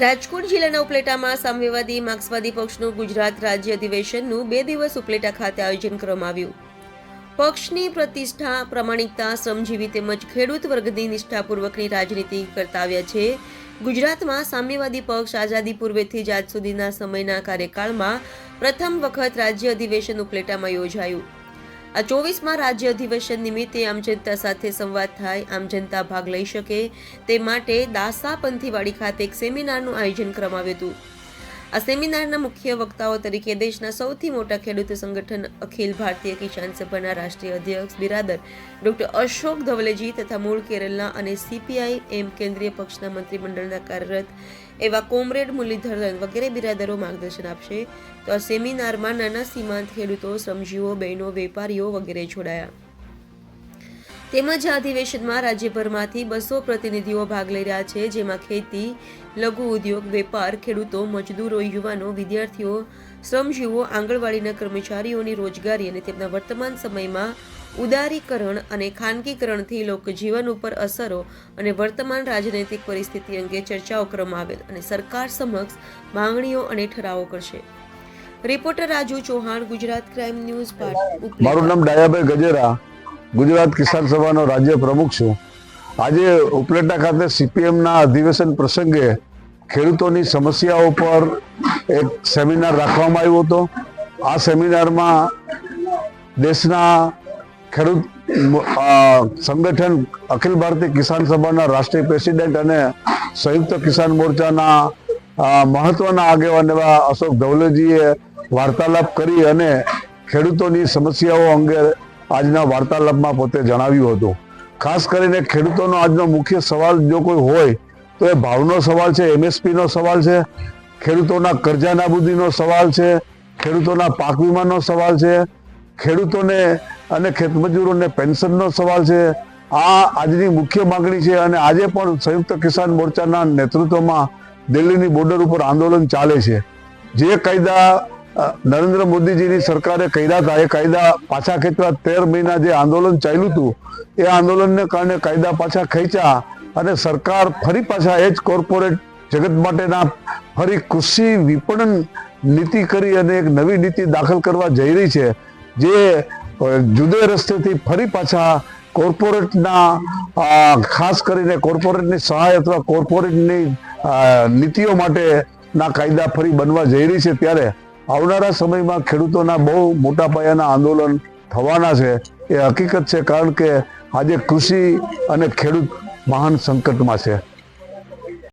રાજકોટ જિલ્લાના ઉપલેટામાં સામ્યવાદી માર્ક્સવાદી પક્ષનું ગુજરાત રાજ્ય અધિવેશનનું બે દિવસ ઉપલેટા ખાતે આયોજન કરવામાં આવ્યું. પક્ષની પ્રતિષ્ઠા, પ્રમાણિકતા, શ્રમજીવી તેમજ ખેડૂત વર્ગની નિષ્ઠાપૂર્વકની રાજનીતિ કરતા આવ્યા છે. ગુજરાતમાં સામ્યવાદી પક્ષ આઝાદી પૂર્વેથી જ આજ સુધીના સમયના કાર્યકાળમાં પ્રથમ વખત રાજ્ય અધિવેશન ઉપલેટામાં યોજાયું. આ ચોવીસમાં રાજ્ય અધિવેશન નિમિત્તે આમ જનતા સાથે સંવાદ થાય, આમ જનતા ભાગ લઈ શકે તે માટે દાસા પંથીવાડી ખાતે એક સેમિનારનું આયોજન કરવામાં આવ્યું હતું. આ સેમિનારના મુખ્ય વક્તાઓ તરીકે દેશના સૌથી મોટા ખેડૂત સંગઠન અખિલ ભારતીય કિસાન સભાના રાષ્ટ્રીય અધ્યક્ષ, બિરાદર ડોક્ટર અશોક ધવલેજી તથા મૂળ કેરળના અને સીપીઆઈ એમ કેન્દ્રીય પક્ષના મંત્રીમંડળના કાર્યરત એવા કોમરેડ મુરલીધરન વગેરે બિરાદરો માર્ગદર્શન આપશે. તો આ સેમિનારમાં નાના, સીમાંત ખેડૂતો, શ્રમજીવો, બહેનો, વેપારીઓ વગેરે જોડાયા. તેમજ આ અધિવેશનમાં રાજ્યભરમાંથી બસો પ્રતિનિધિઓ ભાગ લઈ રહ્યા છે, જેમાં ખેતી, લઘુ ઉદ્યોગ, વેપાર, ખેડૂતો, મજદૂરો, યુવાનો, વિદ્યાર્થીઓ, શ્રમજીવો, આંગણવાડીના કર્મચારીઓની રોજગારી અને તેમના વર્તમાન સમયમાં ઉદારીકરણ અને ખાનગીકરણથી લોકજીવન ઉપર અસરો અને વર્તમાન રાજનૈતિક પરિસ્થિતિ અંગે ચર્ચાઓ કરવામાં આવેલ અને સરકાર સમક્ષ માંગણીઓ અને ઠરાવો કરશે. Reporter Raju Chauhan, Gujarat crime news મારું નામ ડાયાભાઈ ગજેરા. ગુજરાત કિસાન સભાનો રાજ્ય પ્રમુખ છું. આજે ઉપલેટા ખાતે સીપીએમના અધિવેશન પ્રસંગે ખેડૂતોની સમસ્યાઓ પર એક સેમિનાર રાખવામાં આવ્યો હતો. આ સેમિનારમાં દેશના ખેડૂત સંગઠન અખિલ ભારતીય કિસાન સભાના રાષ્ટ્રીય પ્રેસિડેન્ટ અને સંયુક્ત કિસાન મોરચાના મહત્વના આગેવાન એવા અશોક ધવલેજીએ વાર્તાલાપ કરી અને ખેડૂતોની સમસ્યાઓ અંગે આજના વાર્તાલાપમાં પોતે જણાવ્યું હતું. ખાસ કરીને ખેડૂતોનો આજનો મુખ્ય સવાલ જો કોઈ હોય, તો એ ભાવનો સવાલ છે, એમએસપીનો સવાલ છે, ખેડૂતોના કરજા નાબૂદીનો સવાલ છે, ખેડૂતોના પાક વીમાનો સવાલ છે, ખેડૂતોને અને ખેતમજૂરોને પેન્શનનો સવાલ છે. આ આજની મુખ્ય માંગણી છે અને આજે પણ સંયુક્ત કિસાન મોરચાના નેતૃત્વમાં દિલ્હીની બોર્ડર ઉપર આંદોલન ચાલે છે. જે કાયદા નરેન્દ્ર મોદીજીની સરકારે કર્યા હતા એ કાયદા પાછા ખેંચવા તેર મહિના જે આંદોલન ચાલ્યું હતું, એ આંદોલનને કારણે કાયદા પાછા ખેંચ્યા અને સરકાર ફરી પાછા એ જ કોર્પોરેટ જગત માટેના ફરી કૃષિ વિપણન નીતિ કરી અને એક નવી નીતિ દાખલ કરવા જઈ રહી છે, જે જુદે રસ્તેથી ફરી પાછા કોર્પોરેટના ખાસ કરીને કોર્પોરેટની સહાય અથવા કોર્પોરેટની નીતિઓ માટેના કાયદા ફરી બનવા જઈ રહી છે ત્યારે આવનારા સમયમાં ખેડૂતોના બહુ મોટા પાયાના આંદોલન થવાના છે. એ હકીકત છે કારણ કે આજે કૃષિ અને ખેડૂત મહાન સંકટમાં છે.